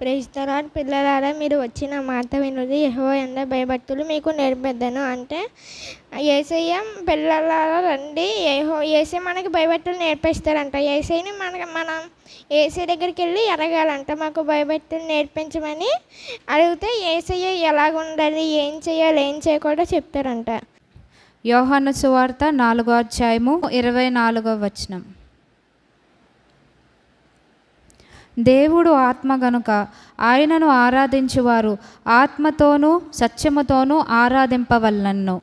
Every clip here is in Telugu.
ప్రేస్తలాడ్ పిల్లలారా మీరు వచ్చిన మాట వినుది యహో ఎంద భయభక్తులు మీకు నేర్పెద్దను అంటే ఏసయ్య పిల్లలారా రండి. ఏహో ఏసే మనకి భయభక్తులు నేర్పిస్తారంట ఏసైని మనకి మనం ఏసీ దగ్గరికి వెళ్ళి అడగాలంట మాకు భయభక్తులు నేర్పించమని అడిగితే ఏసయ్య ఎలాగ ఉండాలి ఏం చేయాలి ఏం చేయకూడదో చెప్తారంట. యోహాను సువార్త నాలుగో అధ్యాయము ఇరవై నాలుగో వచనం. దేవుడు ఆత్మ గనుక ఆయనను ఆరాధించువారు ఆత్మతోనూ సత్యముతోనూ ఆరాధింపవలనను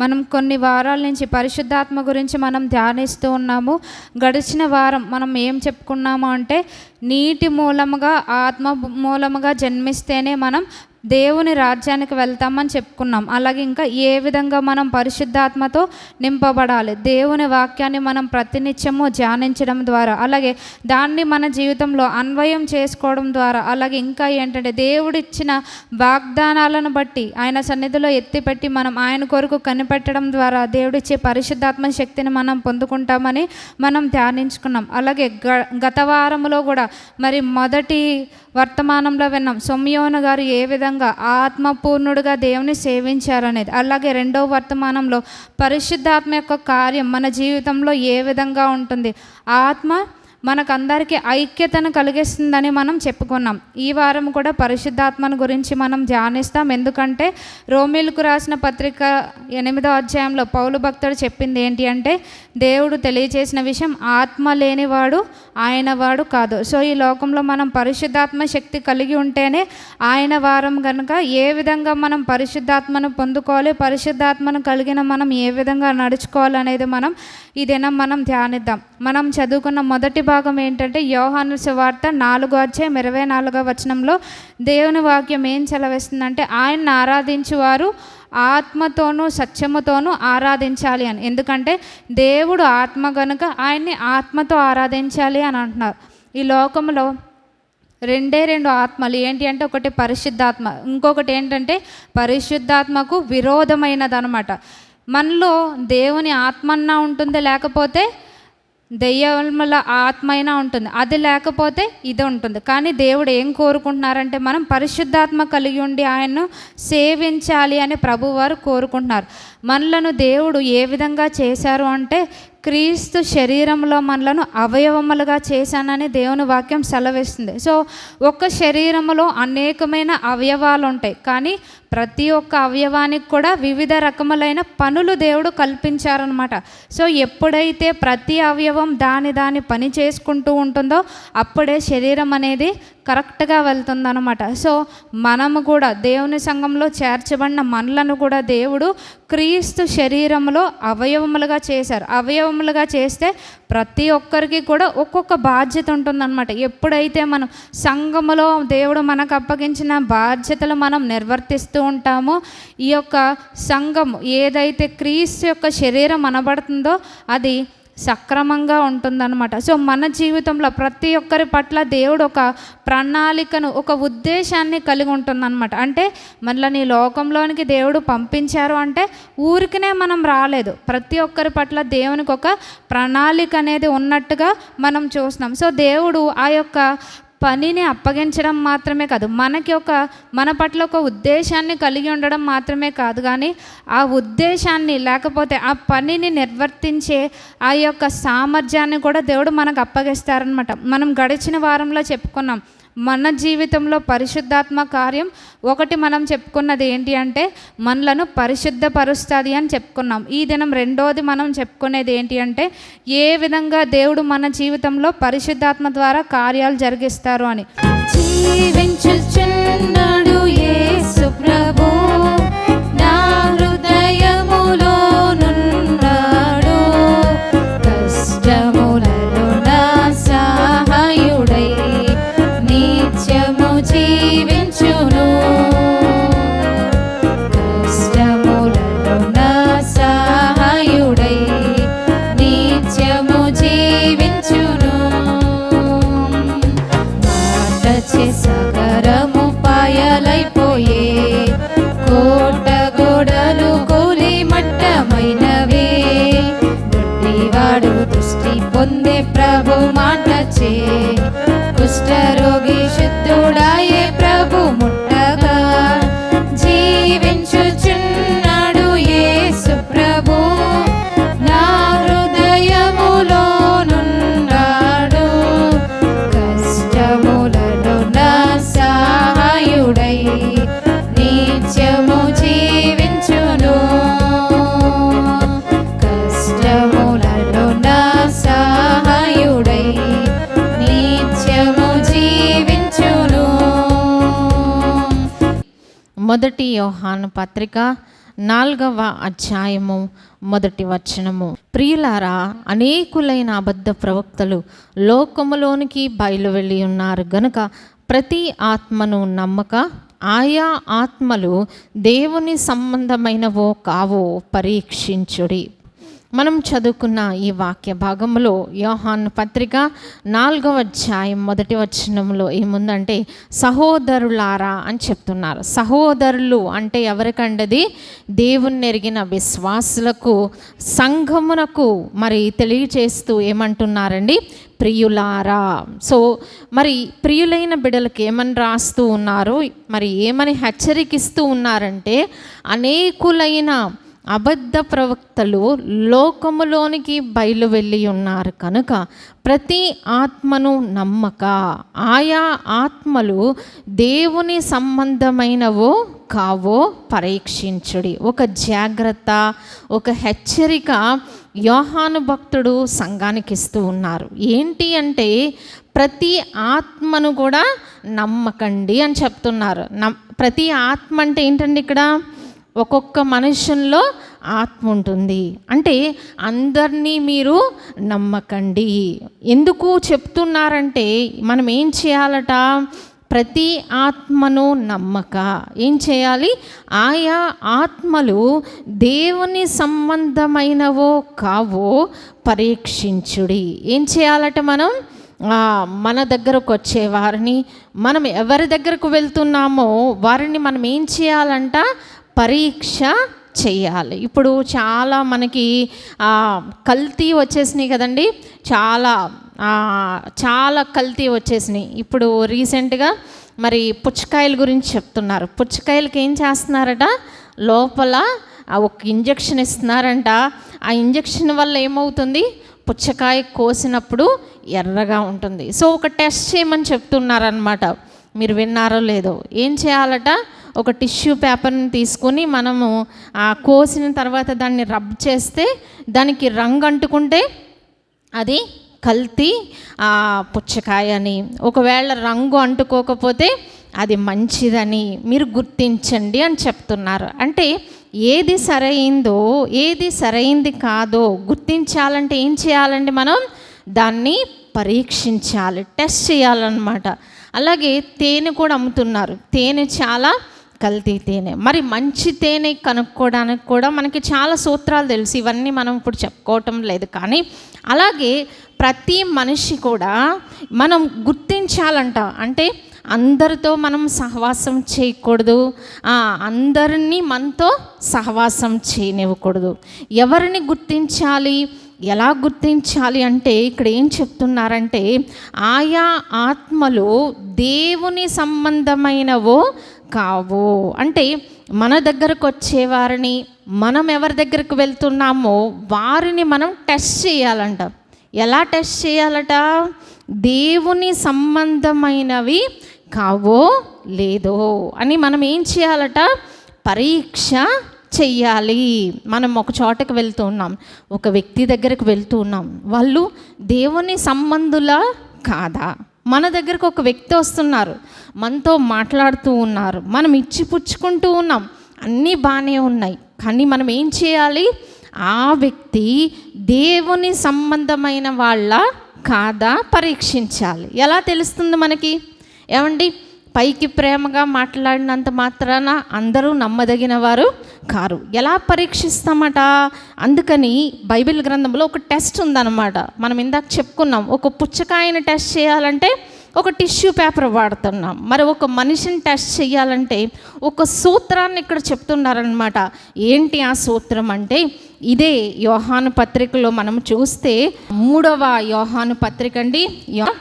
మనం కొన్ని వారాల నుంచి పరిశుద్ధాత్మ గురించి మనం ధ్యానిస్తూ ఉన్నాము. గడిచిన వారం మనం ఏం చెప్పుకున్నాము అంటే నీటి మూలముగా ఆత్మ మూలముగా జన్మిస్తేనే మనం దేవుని రాజ్యానికి వెళ్తామని చెప్పుకున్నాం. అలాగే ఇంకా ఏ విధంగా మనం పరిశుద్ధాత్మతో నింపబడాలి? దేవుని వాక్యాన్ని మనం ప్రతినిత్యము ధ్యానించడం ద్వారా అలాగే దాన్ని మన జీవితంలో అన్వయం చేసుకోవడం ద్వారా అలాగే ఇంకా ఏంటంటే దేవుడిచ్చిన వాగ్దానాలను బట్టి ఆయన సన్నిధిలో ఎత్తిపెట్టి మనం ఆయన కొరకు కనిపెట్టడం ద్వారా దేవుడిచ్చే పరిశుద్ధాత్మ శక్తిని మనం పొందుకుంటామని మనం ధ్యానించుకున్నాం. అలాగే గ గత వారంలో కూడా మరి మొదటి వర్తమానంలో విన్నాం. సొమ్యోన గారు ఏ విధంగా ఆత్మపూర్ణుడుగా దేవుని సేవించారనేది. అలాగే రెండవ వర్తమానంలో పరిశుద్ధాత్మ యొక్క కార్యం మన జీవితంలో ఏ విధంగా ఉంటుంది? ఆత్మ మనకందరికీ ఐక్యతను కలిగిస్తుందని మనం చెప్పుకున్నాం. ఈ వారం కూడా పరిశుద్ధాత్మను గురించి మనం ధ్యానిస్తాం. ఎందుకంటే రోమిల్కు రాసిన పత్రిక ఎనిమిదో అధ్యాయంలో పౌలు భక్తుడు చెప్పింది ఏంటి అంటే దేవుడు తెలియజేసిన విషయం ఆత్మ లేనివాడు ఆయన వాడు కాదు. సో ఈ లోకంలో మనం పరిశుద్ధాత్మ శక్తి కలిగి ఉంటేనే ఆయన వారం కనుక ఏ విధంగా మనం పరిశుద్ధాత్మను పొందుకోవాలి పరిశుద్ధాత్మను కలిగిన మనం ఏ విధంగా నడుచుకోవాలి అనేది మనం ఈ దినం మనం ధ్యానిద్దాం. మనం చదువుకున్న మొదటి భాగం ఏంటంటే యోహాను సువార్త నాలుగో అధ్యాయం ఇరవై నాలుగో వచనంలో దేవుని వాక్యం ఏం చలవేస్తుందంటే ఆయన్ని ఆరాధించువారు ఆత్మతోనూ సత్యముతోనూ ఆరాధించాలి అని. ఎందుకంటే దేవుడు ఆత్మ గనుక ఆయన్ని ఆత్మతో ఆరాధించాలి అని అంటున్నారు. ఈ లోకంలో రెండే రెండు ఆత్మలు. ఏంటి అంటే ఒకటి పరిశుద్ధాత్మ ఇంకొకటి ఏంటంటే పరిశుద్ధాత్మకు విరోధమైనది అనమాట మనలో దేవుని ఆత్మన్నా ఉంటుంది లేకపోతే దెయ్యముల ఆత్మ అయినా ఉంటుంది. అది లేకపోతే ఇది ఉంటుంది. కానీ దేవుడు ఏం కోరుకుంటున్నారంటే మనం పరిశుద్ధాత్మ కలిగి ఉండి ఆయన్ను సేవించాలి అని ప్రభువారు కోరుకుంటున్నారు. మనలను దేవుడు ఏ విధంగా చేశారు అంటే క్రీస్తు శరీరంలో మనలను అవయవములుగా చేశానని దేవుని వాక్యం సెలవిస్తుంది. సో ఒక్క శరీరంలో అనేకమైన అవయవాలు ఉంటాయి కానీ ప్రతి ఒక్క అవయవానికి కూడా వివిధ రకములైన పనులు దేవుడు కల్పించారనమాట సో ఎప్పుడైతే ప్రతి అవయవం దాని దాని పని చేసుకుంటూ ఉంటుందో అప్పుడే శరీరం అనేది కరెక్ట్గా వెళ్తుందనమాట సో మనము కూడా దేవుని సంఘంలో చేర్చబడిన మనలను కూడా దేవుడు క్రీస్తు శరీరంలో అవయవములుగా చేశారు. అవయవములుగా చేస్తే ప్రతి ఒక్కరికి కూడా ఒక్కొక్క బాధ్యత ఉంటుందన్నమాట. ఎప్పుడైతే మనం సంఘములో దేవుడు మనకు అప్పగించిన బాధ్యతలు మనం నిర్వర్తిస్తూ ఉంటామో ఈ యొక్క సంఘం ఏదైతే క్రీస్తు యొక్క శరీరం అనబడుతుందో అది సక్రమంగా ఉంటుందన్నమాట. సో మన జీవితంలో ప్రతి ఒక్కరి పట్ల దేవుడు ఒక ప్రణాళికను ఒక ఉద్దేశాన్ని కలిగి ఉంటుందన్నమాట. అంటే మనల్ని లోకంలోనికి దేవుడు పంపించారు అంటే ఊరికనే మనం రాలేదు. ప్రతి ఒక్కరి పట్ల దేవునికి ఒక ప్రణాళిక అనేది ఉన్నట్టుగా మనం చూస్తున్నాం. సో దేవుడు ఆ యొక్క పనిని అప్పగించడం మాత్రమే కాదు మనకి ఒక మన పట్ల ఒక ఉద్దేశాన్ని కలిగి ఉండడం మాత్రమే కాదు కానీ ఆ ఉద్దేశాన్ని లేకపోతే ఆ పనిని నిర్వర్తించే ఆ యొక్క సామర్థ్యాన్ని కూడా దేవుడు మనకు అప్పగిస్తారనమాట మనం గడిచిన వారంలో చెప్పుకున్నాం మన జీవితంలో పరిశుద్ధాత్మ కార్యం ఒకటి మనం చెప్పుకున్నది ఏంటి అంటే మనలను పరిశుద్ధపరుస్తుంది అని చెప్పుకున్నాం. ఈ దినం రెండోది మనం చెప్పుకునేది ఏంటి అంటే ఏ విధంగా దేవుడు మన జీవితంలో పరిశుద్ధాత్మ ద్వారా కార్యాలు జరిగిస్తారు అని. జీవించుచున్నాడు మొదటి యోహాను పత్రిక నాలుగవ అధ్యాయము మొదటి వచనము. ప్రియులారా అనేకులైన అబద్ధ ప్రవక్తలు లోకములోనికి బయలు వెళ్ళి ఉన్నారు గనుక ప్రతి ఆత్మను నమ్మక ఆయా ఆత్మలు దేవుని సంబంధమైనవో కావో పరీక్షించుడి. మనం చదువుకున్న ఈ వాక్య భాగంలో యోహాన్ పత్రిక నాలుగవ అధ్యాయం మొదటి వచనంలో ఏముందంటే సహోదరులారా అని చెప్తున్నారు. సహోదరులు అంటే ఎవరికండది దేవుణ్ణి ఎరిగిన విశ్వాసులకు సంఘమునకు మరి తెలియచేస్తూ ఏమంటున్నారండి? ప్రియులారా. సో మరి ప్రియులైన బిడలకు ఏమని రాస్తూ ఉన్నారు? మరి ఏమని హెచ్చరికిస్తూ ఉన్నారంటే అనేకులైన అబద్ధ ప్రవక్తలు లోకములోనికి బయలు వెళ్ళి ఉన్నారు కనుక ప్రతి ఆత్మను నమ్మక. ఆయా ఆత్మలు దేవుని సంబంధమైనవో కావో పరీక్షించుడి. ఒక జాగ్రత్త ఒక హెచ్చరిక యోహాను భక్తుడు సంఘానికి ఇస్తూ ఉన్నారు. ఏంటి అంటే ప్రతి ఆత్మను కూడా నమ్మకండి అని చెప్తున్నారు. నమ్ ప్రతి ఆత్మ అంటే ఏంటండి ఇక్కడ? ఒక్కొక్క మనుషుల్లో ఆత్మ ఉంటుంది. అంటే అందరినీ మీరు నమ్మకండి. ఎందుకు చెప్తున్నారంటే మనం ఏం చేయాలట? ప్రతి ఆత్మను నమ్మక. ఏం చేయాలి? ఆయా ఆత్మలు దేవుని సంబంధమైనవో కావో పరీక్షించుడి. ఏం చేయాలట మనం? మన దగ్గరకు వచ్చే వారిని. మనం ఎవరి దగ్గరకు వెళ్తున్నామో వారిని మనం ఏం చేయాలంట? పరీక్ష చేయాలి. ఇప్పుడు చాలా మనకి కల్తీ వచ్చేసినాయి కదండి. చాలా చాలా కల్తీ వచ్చేసినాయి. ఇప్పుడు రీసెంట్గా మరి పుచ్చకాయల గురించి చెప్తున్నారు. పుచ్చకాయలకి ఏం చేస్తున్నారట? లోపల ఒక ఇంజెక్షన్ ఇస్తున్నారంట. ఆ ఇంజక్షన్ వల్ల ఏమవుతుంది? పుచ్చకాయ కోసినప్పుడు ఎర్రగా ఉంటుంది. సో ఒక టెస్ట్ చేయమని చెప్తున్నారనమాట మీరు విన్నారో లేదో. ఏం చేయాలట? ఒక టిష్యూ పేపర్ని తీసుకొని మనము ఆ కోసిన తర్వాత దాన్ని రబ్ చేస్తే దానికి రంగు అంటుకుంటే అది కల్తీ ఆ, పుచ్చకాయ అని. ఒకవేళ రంగు అంటుకోకపోతే అది మంచిదని మీరు గుర్తించండి అని చెప్తున్నారు. అంటే ఏది సరైందో ఏది సరైంది కాదో గుర్తించాలంటే ఏం చేయాలండి మనం? దాన్ని పరీక్షించాలి టెస్ట్ చేయాలన్నమాట. అలాగే తేనె కూడా అమ్ముతున్నారు. తేనె చాలా కల్తీ తేనె. మరి మంచి తేనె కనుక్కోవడానికి కూడా మనకి చాలా సూత్రాలు తెలుసు. ఇవన్నీ మనం ఇప్పుడు చెప్పుకోవటం లేదు కానీ అలాగే ప్రతి మనిషి కూడా మనం గుర్తించాలంట. అంటే అందరితో మనం సహవాసం చేయకూడదు. అందరినీ మనతో సహవాసం చేయనివ్వకూడదు. ఎవరిని గుర్తించాలి? ఎలా గుర్తించాలి అంటే ఇక్కడ ఏం చెప్తున్నారంటే ఆయా ఆత్మలు దేవుని సంబంధమైనవో కావు. అంటే మన దగ్గరకు వచ్చేవారిని మనం ఎవరి దగ్గరకు వెళ్తున్నామో వారిని మనం టెస్ట్ చేయాలంట. ఎలా టెస్ట్ చేయాలట? దేవుని సంబంధమైనవి కావో లేదో అని మనం ఏం చేయాలట? పరీక్ష చెయ్యాలి. మనం ఒక చోటకి వెళ్తూ ఉన్నాం ఒక వ్యక్తి దగ్గరకు వెళ్తూ ఉన్నాం. వాళ్ళు దేవుని సంబంధుల కాదా? మన దగ్గరకు ఒక వ్యక్తి వస్తున్నారు. మనతో మాట్లాడుతూ ఉన్నారు. మనం ఇచ్చి పుచ్చుకుంటూ ఉన్నాం. అన్నీ బాగానే ఉన్నాయి. కానీ మనం ఏం చేయాలి? ఆ వ్యక్తి దేవుని సంబంధమైన వాళ్ళ కాదా? పరీక్షించాలి. ఎలా తెలుస్తుంది మనకి? ఏమండి? పైకి ప్రేమగా మాట్లాడినంత మాత్రాన అందరూ నమ్మదగిన వారు కారు. ఎలా పరీక్షిస్తామట? అందుకని బైబిల్ గ్రంథంలో ఒక టెస్ట్ ఉందన్నమాట. మనం ఇందాక చెప్పుకున్నాం ఒక పుచ్చకాయని టెస్ట్ చేయాలంటే ఒక టిష్యూ పేపర్ వాడుతున్నాం. మరి ఒక మనిషిని టెస్ట్ చేయాలంటే ఒక సూత్రాన్ని ఇక్కడ చెప్తున్నారనమాట ఏంటి ఆ సూత్రం అంటే ఇదే యోహాను పత్రికలో మనం చూస్తే మూడవ యోహాను పత్రిక అండి యో-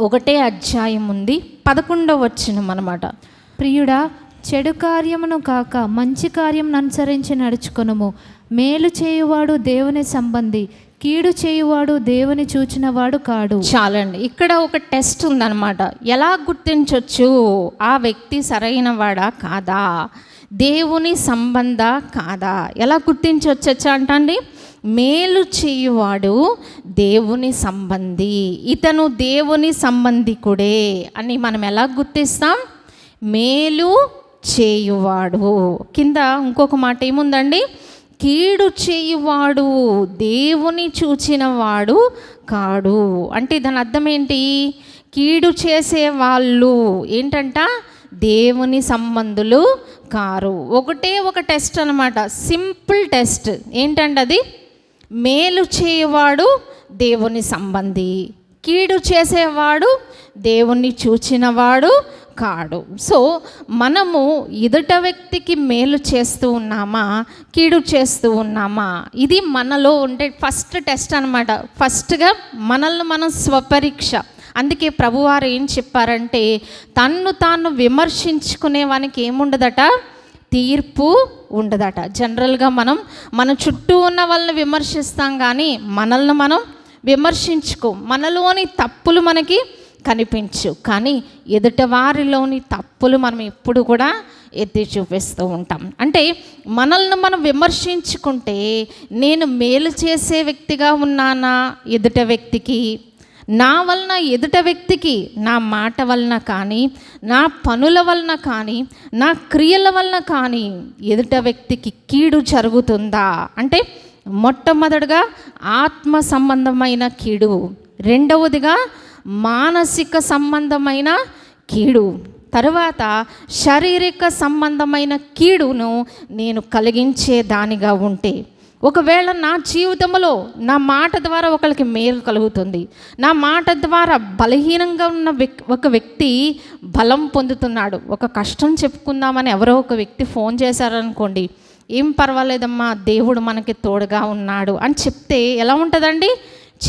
ఒకటే అధ్యాయం ఉంది. పదకొండవ వచ్చినం అనమాట ప్రియుడా చెడు కార్యమును కాక మంచి కార్యం అనుసరించి నడుచుకొనము. మేలు చేయువాడు దేవుని సంబంధి కీడు చేయువాడు దేవుని చూచినవాడు కాడు. చాలండి. ఇక్కడ ఒక టెస్ట్ ఉందన్నమాట. ఎలా గుర్తించవచ్చు ఆ వ్యక్తి సరైన వాడా కాదా? దేవుని సంబంధ కాదా? ఎలా గుర్తించవచ్చు అంటండి? మేలు చేయువాడు దేవుని సంబంధి. ఇతను దేవుని సంబంధికుడే అని మనం ఎలా గుర్తిస్తాం? మేలు చేయువాడు. కింద ఇంకొక మాట ఏముందండి? కీడు చేయువాడు దేవుని చూచిన వాడు కాడు. అంటే దాని అర్థం ఏంటి? కీడు చేసే వాళ్ళు ఏంటంట? దేవుని సంబంధులు కారు. ఒకటే ఒక టెస్ట్ అనమాట సింపుల్ టెస్ట్. ఏంటంటే అది మేలు చేయవాడు దేవుని సంబంధి. కీడు చేసేవాడు దేవుణ్ణి చూచినవాడు కాడు. సో మనము ఎదుట వ్యక్తికి మేలు చేస్తూ ఉన్నామా? కీడు చేస్తూ ఉన్నామా? ఇది మనలో ఉండే ఫస్ట్ టెస్ట్ అనమాట ఫస్ట్గా మనల్ని మనం స్వపరీక్ష. అందుకే ప్రభువారు ఏం చెప్పారంటే తన్ను తాను విమర్శించుకునే వానికి ఏముండదట? తీర్పు ఉండదట. జనరల్గా మనం మన చుట్టూ ఉన్న వాళ్ళని విమర్శిస్తాం కానీ మనల్ని మనం విమర్శించుకో మనలోని తప్పులు మనకి కనిపించు. కానీ ఎదుట వారిలోని తప్పులు మనం ఎప్పుడు కూడా ఎత్తి చూపిస్తూ ఉంటాం. అంటే మనల్ని మనం విమర్శించుకుంటే నేను మేలు చేసే వ్యక్తిగా ఉన్నానా ఎదుట వ్యక్తికి? నా వలన ఎదుట వ్యక్తికి నా మాట వలన కానీ నా పనుల వలన కానీ నా క్రియల వలన కానీ ఎదుట వ్యక్తికి కీడు జరుగుతుందా? అంటే మొట్టమొదటిగా ఆత్మ సంబంధమైన కీడు రెండవదిగా మానసిక సంబంధమైన కీడు తరువాత శారీరక సంబంధమైన కీడును నేను కలిగించే దానిగా ఉంటే ఒకవేళ నా జీవితంలో నా మాట ద్వారా ఒకరికి మేలు కలుగుతుంది నా మాట ద్వారా బలహీనంగా ఉన్న ఒక వ్యక్తి బలం పొందుతున్నాడు ఒక కష్టం చెప్పుకుందామని ఎవరో ఒక వ్యక్తి ఫోన్ చేశారనుకోండి ఏం పర్వాలేదమ్మా దేవుడు మనకి తోడుగా ఉన్నాడు అని చెప్తే ఎలా ఉంటుందండి?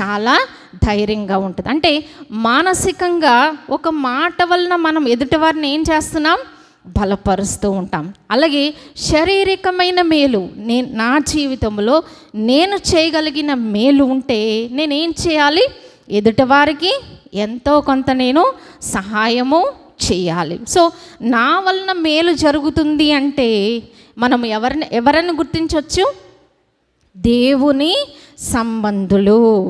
చాలా ధైర్యంగా ఉంటుంది. అంటే మానసికంగా ఒక మాట వలన మనం ఎదుటివారిని ఏం చేస్తున్నాం? బలపరుస్తూ ఉంటాం. అలాగే శారీరకమైన మేలు నేను నా జీవితంలో నేను చేయగలిగిన మేలు ఉంటే నేనేం చేయాలి? ఎదుటివారికి ఎంతో కొంత నేను సహాయము చేయాలి. సో నా వలన మేలు జరుగుతుంది అంటే మనం ఎవరిని ఎవరిని గుర్తించవచ్చు దేవుని సంబంధులు.